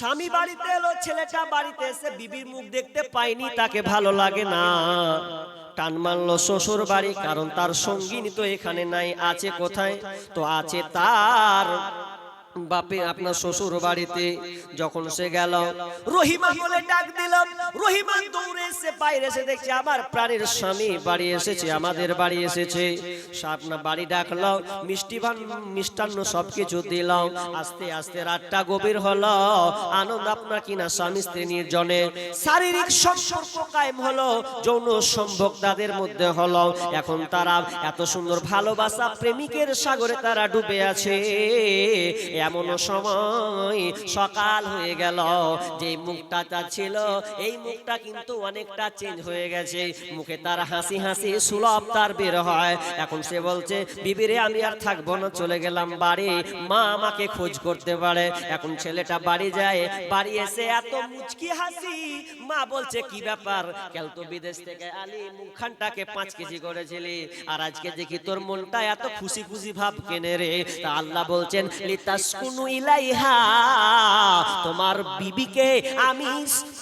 স্বামী বাড়িতে এলো ছেলেটা বাড়িতে এসে বিবির মুখ দেখতে পাইনি তাকে ভালো লাগে না। টান মানলো শ্বশুর বাড়ি কারণ তার সঙ্গিনী তো এখানে নাই আছে কোথায়? তো আছে তার বাপে আপনার শ্বশুর বাড়িতে যখন সে গেল রহিমা বলে ডাক দিলাম। রহিমা দৌড়ে এসে বাইরে এসে দেখছে আমার প্রাণের স্বামী বাড়ি এসেছে আমাদের বাড়ি এসেছে। আপনার বাড়ি ডাকলো মিষ্টি ভান মিষ্টান্ন সবকিছু দিলাম আস্তে আস্তে রাতটা গভীর হলো আনন্দ আপনার কিনা স্বামী স্ত্রী নির্জনে। শারীরিক সম্পর্ক কায়েম হলো যৌন সম্ভোগ তাদের মধ্যে হলো। এখন তারা এত সুন্দর ভালোবাসা প্রেমিকের সাগরে তারা ডুবে আছে। এমন সময় সকাল হয়ে গেল। যে মুখটা তার ছিল, এই মুখটা কিন্তু অনেকটা চেঞ্জ হয়ে গেছে। মুখে তার হাসি হাসি সুলভ তার বের হয়। এখন সে বলছে, বিবিরে, আমি আর থাকব না, চলে গেলাম বাড়ি। মা আমাকে খোঁজ করতে পারে। এখন ছেলেটা বাড়ি যায়। বাড়ি এসে এত মুচকি হাসি। মা বলছে, কি ব্যাপার? কেল তো বিদেশ থেকে আলি, মুখখানটাকে পাঁচ কেজি করেছিলি। আর আজকে দেখি তোর মনটা এত খুশি খুশি ভাব কেনে রে। তা আল্লাহ বলছেন লিতাসকুনু ইলাইহা। তোমার বিবিকে আমি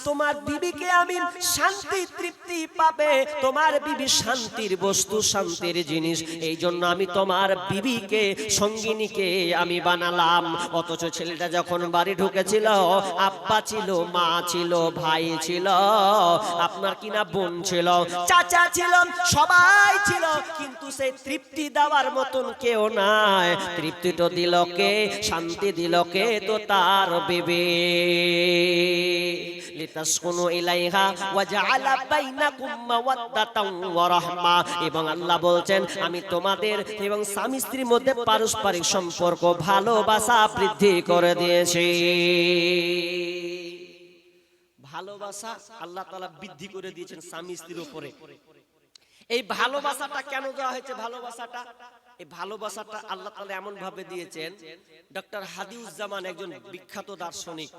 তোমার বিবিকে আমি শান্তি তৃপ্তি পাবে। তোমার বিবি শান্তির বস্তু, শান্তির জিনিস। এই জন্য আমি তোমার বিবিকে, সঙ্গিনীকে আমি বানালাম। অথচ ছেলেটা যখন বাড়ি ঢুকেছিল, আব্বা ছিল, মা ছিল, ভাই ছিল, আপনার কিনা বোন ছিল? চাচা ছিল, সবাই ছিল। কিন্তু সেই তৃপ্তি দেওয়ার মতন কেউ নাই। তৃপ্তি তো দিল কে, শান্তি দিল কে, তো তার বিবি। লিতাসকুনু ইলাইহা ওয়া জাআলা বাইনাকুম মাওয়াদ্দাতাও ওয়া রাহমা এবং আল্লাহ বলছেন, আমি তোমাদের এবং স্বামী স্ত্রীর মধ্যে পারস্পরিক সম্পর্ক, ভালোবাসা বৃদ্ধি করে দিয়েছি। ভালোবাসা আল্লাহ তাআলা বৃদ্ধি করে দিয়েছেন স্বামী স্ত্রীর উপরে। এই ভালোবাসাটা কেন দেওয়া হয়েছে? ভালোবাসাটা এই ভালোবাসাটা আল্লাহ তাআলা এমন ভাবে দিয়েছেন। ডক্টর হাদিউজ্জামান একজন বিখ্যাত দার্শনিক।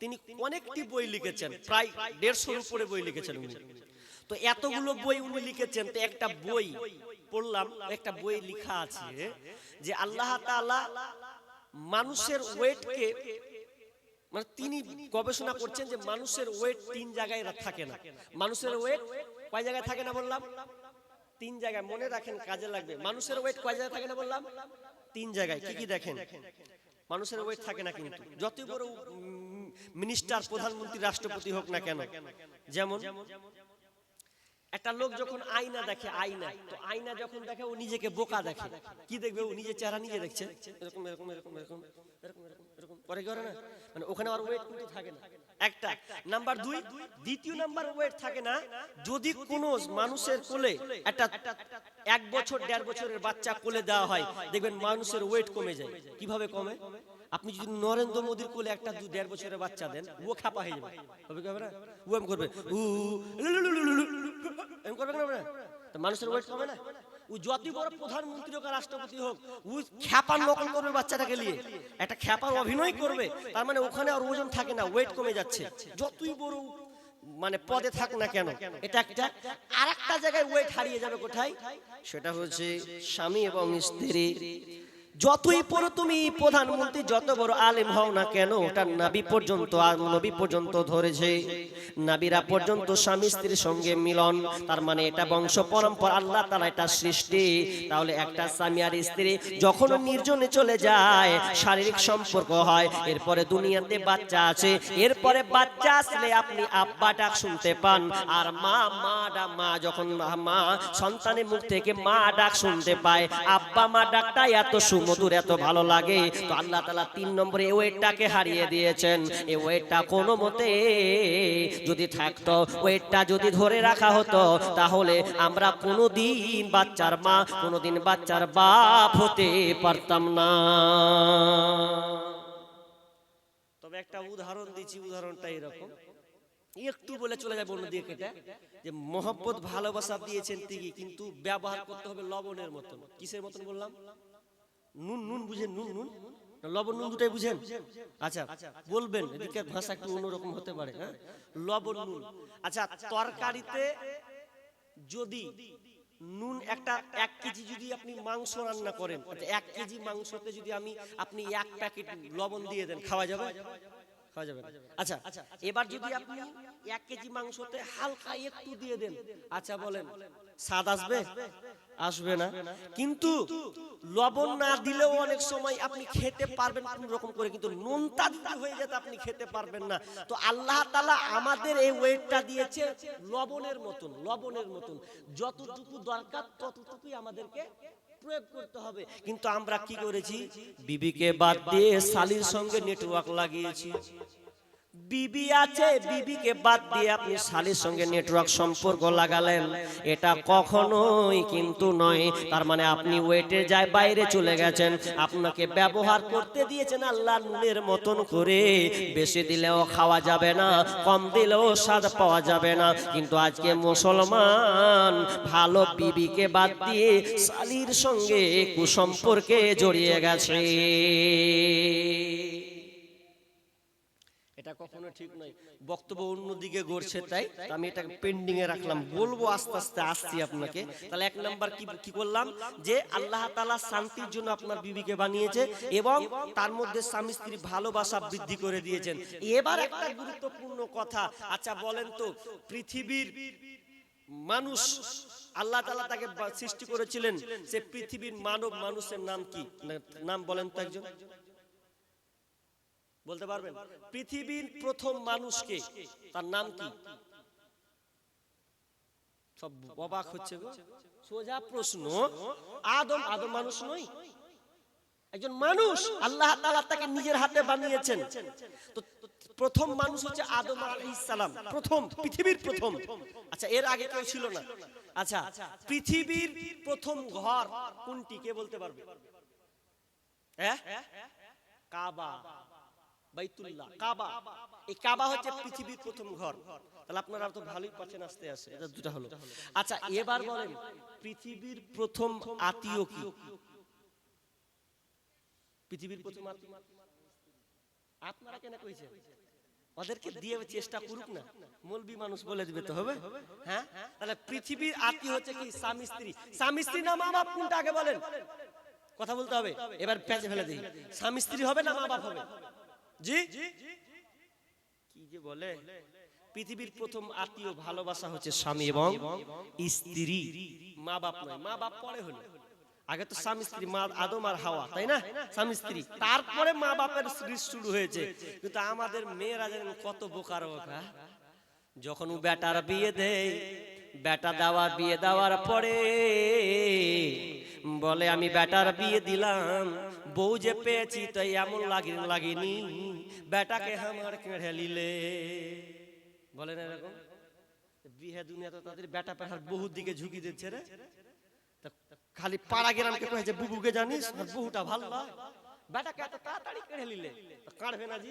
তিনি অনেকটি বই লিখেছেন, প্রায় দেড়শোর উপরে বই লিখেছেন উনি। তো এতগুলো বই উনি লিখেছেন, তো একটা বই পড়লাম, একটা বই লেখা আছে যে আল্লাহ তাআলা মানুষের ওয়েটকে মানে তিনি গবেষণা করছেন যে মানুষের ওয়েট তিন জায়গায় থাকে না। মানুষের ওয়েট কয় জায়গায় থাকে না বললাম? তিন জায়গায় মনে রাখেন কাজে লাগবে। মানুষের ওয়েট কয় জায়গায় থাকে না বললাম? তিন জায়গায়। কি কি দেখেন? মানুষের ওয়েট থাকে না কিন্তু। যত বড় মিনিস্টার প্রধানমন্ত্রী, রাষ্ট্রপতি হোক না কেন, যেমন একটা লোক যখন আয়না দেখে আয়না তো আয়না যখন দেখে ও নিজেকে বোকা দেখে কি দেখবে ও নিজের চেহারা নিজে দেখছে এরকম এরকম এরকম এরকম এরকম এরকম এরকম কি করে না মানে ওখানে আর ওয়েট কিন্তু থাকে না একটা নাম্বার দুই দ্বিতীয় নাম্বার ওয়েট থাকে না যদি কোনো মানুষের কোলে একটা এক বছর দেড় বছরের বাচ্চা কোলে দেওয়া হয় দেখবেন মানুষের ওয়েট কমে যায় কীভাবে কমে আপনি যদি নরেন্দ্র মোদীর কোলে একটা দু দেড় বছরের বাচ্চা দেন ও খাপা হয়ে যাবে হবে না ও করবে উ এম করবে না মানুষের ওয়েট কমে না? ও যতই বড় প্রধানমন্ত্রী হোক রাষ্ট্রপতি হোক, ও খ্যাপার নকল করবে বাচ্চাটাকে নিয়ে। একটা খ্যাপার অভিনয় করবে, তার মানে ওখানে আর ওজন থাকে না ওয়েট কমে যাচ্ছে। যতই বড় মানে পদে থাক না কেন, এটা একটা আর একটা জায়গায় ওয়েট হারিয়ে যাবে কোথায়? সেটা হচ্ছে স্বামী এবং স্ত্রী যতই পড়ো তুমি প্রধানমন্ত্রী যত বড় আলেম হও না কেন ওটা নাবি পর্যন্ত আর নবী পর্যন্ত ধরেছে। নাবিরা পর্যন্ত স্বামী স্ত্রীর সঙ্গে মিলন, তার মানে এটা বংশ পরম্পরা, আল্লাহ তালা এটা সৃষ্টি। তাহলে একটা স্বামী আর স্ত্রী যখন নির্জনে চলে যায়, শারীরিক সম্পর্ক হয়, এরপরে দুনিয়াতে বাচ্চা আছে, এরপরে বাচ্চা আসলে আপনি আব্বা ডাক শুনতে পান, আর মা মা ডাক মা যখন মা, সন্তানের মুখ থেকে মা ডাক শুনতে পায়, আব্বা, মা ডাকটা এত সুমধুর এত ভালো লাগে, তো আল্লাহ তালা তিন নম্বরে এই ওয়েটটাকে হারিয়ে দিয়েছেন। এই ওয়েটটা কোনো মতে যদি থাকতো ওয়েটটা যদি ধরে রাখা হতো, তাহলে আমরা কোনোদিন বাচ্চার মা, কোনোদিন বাচ্চার বাপ হতে পারতাম না। তবে একটা উদাহরণ দিচ্ছি, উদাহরণটা এরকম। একটু বলে চলে যাবে অন্যদিকে কেটে যে মহব্বত, ভালোবাসা দিয়েছেন ঠিকই, কিন্তু ব্যবহার করতে হবে লবণের মতন। কিসের মতন বললাম? নুন নুন বুঝেন নুন নুন লবণ নুন দুটাই বুঝেন? আচ্ছা বলবেন এদিকে ভাষা একটু অন্যরকম হতে পারে হ্যাঁ? লবণ নুন। আচ্ছা তরকারিতে যদি নুন একটা এক কেজি যদি আপনি মাংস রান্না করেন আচ্ছা এক কেজি মাংসতে যদি আমি আপনি এক প্যাকেট লবণ দিয়ে দেন খাওয়া যাবে? খাওয়া যাবে না। আচ্ছা এবার যদি আপনি এক কেজি মাংসতে হালকা একটু দিয়ে দেন। আচ্ছা বলেন। স্বাদ আসবে? আসবে। না। কিন্তু লবণ না দিলেও অনেক সময় আপনি খেতে পারবেন কোন রকম করে। কিন্তু নুনটা দিতে হয়ে যেতে আপনি খেতে পারবেন না। তো আল্লাহ তালা আমাদের এই ওয়েটটা দিয়েছে লবণের মতন লবণের মতন। যতটুকু দরকার ততটুকুই আমাদেরকে প্রয়োগ করতে হবে। কিন্তু আমরা কি করেছি? বিবিকে বাদ দিয়ে সালির সঙ্গে নেটওয়ার্ক লাগিয়েছি। বিবি আছে, বিবিকে বাদ দিয়ে আপনি শালির সঙ্গে নেটওয়ার্ক সম্পর্ক লাগালেন। এটা কখনোই কিন্তু নয়। তার মানে আপনি ওয়েটে যায় বাইরে চলে গেছেন। আপনাকে ব্যবহার করতে দিয়েছেন আল্লাহ নুনের মতন করে। বেশি দিলেও খাওয়া যাবে না, কম দিলেও স্বাদ পাওয়া যাবে না। কিন্তু আজকে মুসলমান ভালো বিবিকে বাদ দিয়ে শালির সঙ্গে কুসম্পর্কে জড়িয়ে গেছে। কখনো ঠিক নয়। বক্তব্য অন্যদিকে গড়ছে তাই আমি এটা পেন্ডিং এ রাখলাম। বলব আস্তে আস্তে, আসছি আপনাকে। তাহলে এক নাম্বার কি কি করলাম? যে আল্লাহ তাআলা শান্তির জন্য আপনার বিবিকে বানিয়েছে এবং তার মধ্যে স্বামী স্ত্রী ভালোবাসা বৃদ্ধি করে দিয়েছেন। এবার একটা গুরুত্বপূর্ণ কথা। আচ্ছা বলেন তো, পৃথিবীর মানুষ, আল্লাহ তাআলা তাকে সৃষ্টি করেছিলেন। সে পৃথিবীর মানব মানুষের নাম কি? নাম বলেন তো একজন। বলতে পারবেন? পৃথিবীর প্রথম মানুষকে, তার নাম কি? সব অবাক হচ্ছে গো। সোজা প্রশ্ন, আদম আদম মানুষ নই একজন মানুষ আল্লাহ তাআলা তাকে নিজের হাতে বানিয়েছেন। তো প্রথম মানুষ হচ্ছে আদম সালাম। প্রথম, পৃথিবীর প্রথম। আচ্ছা এর আগে কেউ ছিল না। আচ্ছা পৃথিবীর প্রথম ঘর কোনটি? কে বলতে পারবে? হ্যাঁ? কাবা। বাইতুল্লাহ কাবা। এই কাবা হচ্ছে পৃথিবীর প্রথম ঘর। তাহলে আপনারা তো ভালোই পাচ্ছেন আস্তে এটা দুটা হলো। আচ্ছা এবার বলেন পৃথিবীর প্রথম আত্মীয় কি? পৃথিবীর প্রথম আত্মীয়? আপনারা কেন কইছেন? ওদেরকে দিয়ে চেষ্টা করুক না। মলবি মানুষ বলে দিবে তো হবে? হ্যাঁ? তাহলে পৃথিবীর আত্মীয় হচ্ছে কি? স্বামী স্ত্রী। স্বামী। স্ত্রী না মা বাপ কোনটা আগে বলেন? কথা বলতে হবে। এবার প্যাঁচে ফেলে দিই। স্বামী স্ত্রী হবে না মা বাপ হবে? জি? কি যে বলে? পৃথিবীর প্রথম আত্মীয় ভালোবাসা হচ্ছে স্বামী এবং স্ত্রী। মা বাপ নয় মা বাপ পরে হলো। আগে তো স্বামী স্ত্রী মা আদম আর হাওয়া তাই না? স্বামী স্ত্রী। তারপরে মা বাপের শুরু হয়েছে। কিন্তু আমাদের মেয়েরা যেন কত বোকার বোকা। যখন ও বেটার বিয়ে দেয় বেটা দেওয়া বিয়ে দেওয়ার পরে বলে, আমি বেটার বিয়ে দিলাম, বউ যে পেয়েছি তো এমন লাগি, লাগেনি, বেটাকে আমার কেড়ে নিলে। বলেন এরকম? বিয়ে দুনিয়া তো তাদের বেটা পেটার বহু দিকে ঝুঁকি দিচ্ছে রে। খালি পাড়া গ্রামকে কয়েছে, বুবুকে জানিস? বহুটা ভালো বেটাকে এত তাড়াতাড়ি কেড়ে নিলে। তা কাড়বে না জি?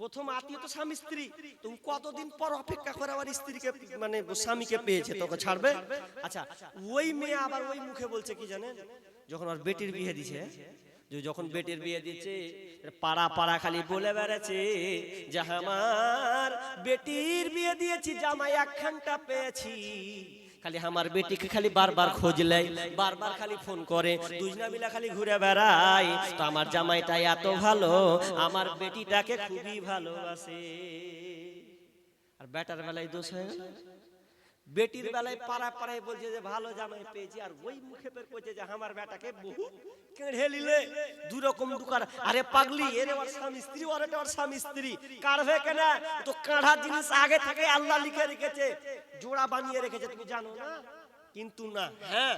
প্রথম আত্মীয় তো স্বামী স্ত্রী। তুমি কতদিন পর অপেক্ষা করে আবার স্ত্রীকে মানে স্বামীকে পেয়েছে? তোকে ছাড়বে? আচ্ছা ওই মেয়ে আবার ওই মুখে বলছে কি জানেন? যখন আর বেটির বিয়ে দিছে যে যখন বেটির বিয়ে দিচ্ছে পাড়া পাড়া খালি বলে বেড়াচ্ছে যে আমার বেটির বিয়ে দিয়েছি জামাই একখানটা পেয়েছি। খালি আমার বেটিকে খালি বারবার খোঁজ লাই বারবার খালি ফোন করে, দুজনা মিলা খালি ঘুরে বেড়ায় তো আমার জামাইটা এত ভালো, আমার বেটিটাকে খুবই ভালোবাসে। আর বেটার বেলায় দোষ হয়ে বেটির বেলায় পাড়া পাড়ায় বলছে যে, ভালো জামাই পেয়েছি। আর ওই মুখে বের করছে যে, আমার বেটাকে বহু কেড়ে নিলে। দু রকম দুকার। আরে পাগলি, এর ওর স্বামী স্ত্রী, ওর এটা ওর স্বামী স্ত্রী। কাড়বে কেন? তো কাঁড়া জিনিস আগে থেকে আল্লাহ লিখে রেখেছে। জোড়া বানিয়ে রেখেছে, তুমি জানো না? কিন্তু না। হ্যাঁ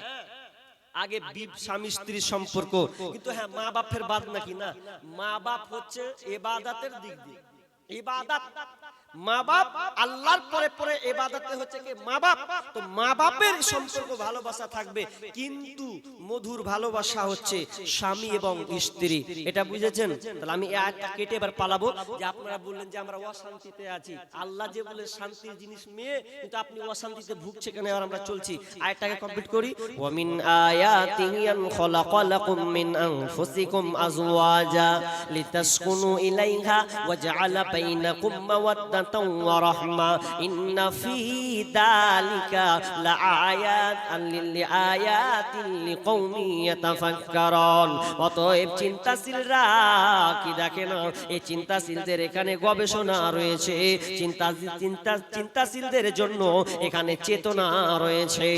আগে স্বামী স্ত্রীর সম্পর্ক। কিন্তু হ্যাঁ মা বাপের বাদ নাকি না? মা বাপ হচ্ছে এবাদাতের দিক দিয়ে। ইবাদত মা বাপ আল্লাহর পরে পরে এবাদতে হচ্ছে কি মা বাপ তো মা বাপের সম্পর্ক ভালোবাসা থাকবে, কিন্তু মধুর ভালোবাসা হচ্ছে স্বামী এবং স্ত্রী। এটা বুঝেছেন? তাহলে আমি আয়াতটা কেটে এবার পালাবো যে আপনারা বললেন যে আমরা অশান্তিতে আছি। আল্লাহ যে বলে শান্তির জিনিস মেয়ে, কিন্তু আপনি অশান্তিতে ভুগছে কেন? এবার আমরা চলছি। আয়াতটাকে কমপ্লিট করি। ওয়া মিন আয়াতিহি আন খালাকালাকুম মিন আনফুসিকুম আজওয়াজা লিতাসকুনু ইলাইহা ওয়া জাআলা বাইনাকুম মাওয়াদ্দাতান মাওদাতাও ওয়া রাহমা ইন্না ফি যালিকা লাআয়াতান লিআয়াতিন লিকৌমি ইয়াতাফাক্কারুন অতএব কি দেখেন এই চিন্তাশীলদের এখানে গবেষণা রয়েছে। চিন্তা চিন্তা, চিন্তাশীলদের জন্য এখানে চেতনা রয়েছে।